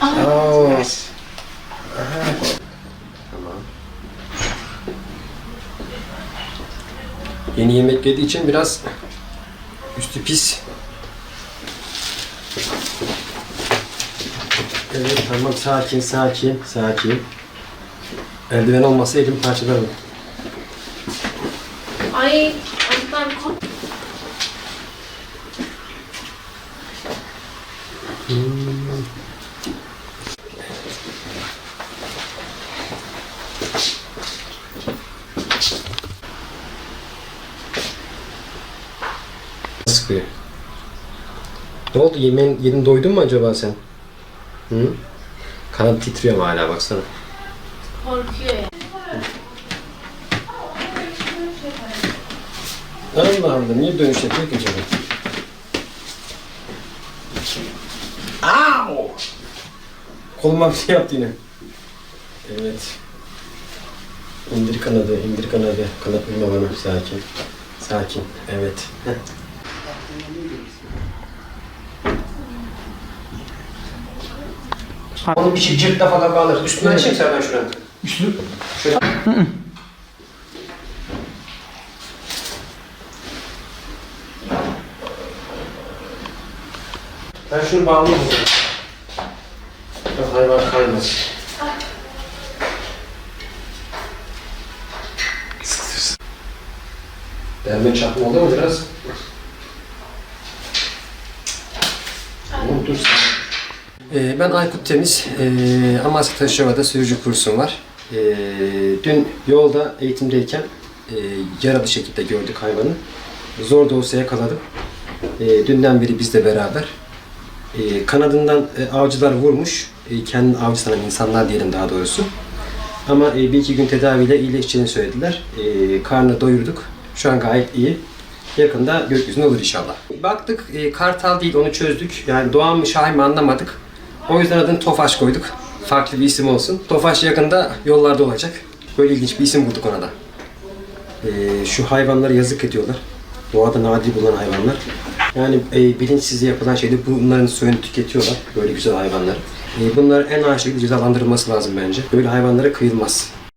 Aha. Tamam. Yeni yemek yediği için biraz üstü pis. Evet tamam sakin sakin sakin. Eldiven olmasa elim parçalarım. Ay, ayaklar kop. Sıkıyor. Ne oldu? Yemeğin, yedin doydun mu acaba sen? Hı? Kanat titriyor ama hala baksana. Korkuyor ya. Allah Allah niye dönüş yapıyor ki acaba? Au! Koluma bir şey yaptı yine. Evet. İndir kanadı, indir kanadı. Kanat vurma bana. Sakin. Sakin. Evet. Heh. Onu bir şey cırtla falan bağlarız. Üstüne açayım sen ben şuranı. Üstünü? Şöyle. Ben şunu bağlayayım. Biraz hayvan kaymasın. Derme çakma olur mu biraz? Sen. Ee, ben Aykut Temiz. Ee, Amasya Taşova'da sürücü kursum var. Ee, dün yolda eğitimdeyken e, yaralı şekilde gördük hayvanı. Zor da olsa yakaladım. Ee, dünden beri bizle beraber. Ee, kanadından e, avcılar vurmuş. E, kendi avcı sanan insanlar diyelim daha doğrusu. Ama e, bir iki gün tedaviyle iyileşeceğini söylediler. E, karnı doyurduk. Şu an gayet iyi. Yakında gökyüzüne olur inşallah. Baktık e, kartal değil onu çözdük. Yani Doğan mı Şahin mi anlamadık. O yüzden adını Tofaş koyduk. Farklı bir isim olsun. Tofaş yakında yollarda olacak. Böyle ilginç bir isim bulduk ona da. E, şu hayvanlara yazık ediyorlar. Doğada nadir bulunan hayvanlar. Yani e, bilinçsizce yapılan şeyde bunların soyunu tüketiyorlar. Böyle güzel hayvanları. E, bunlar en ağır şekilde cezalandırılması lazım bence. Böyle hayvanlara kıyılmaz.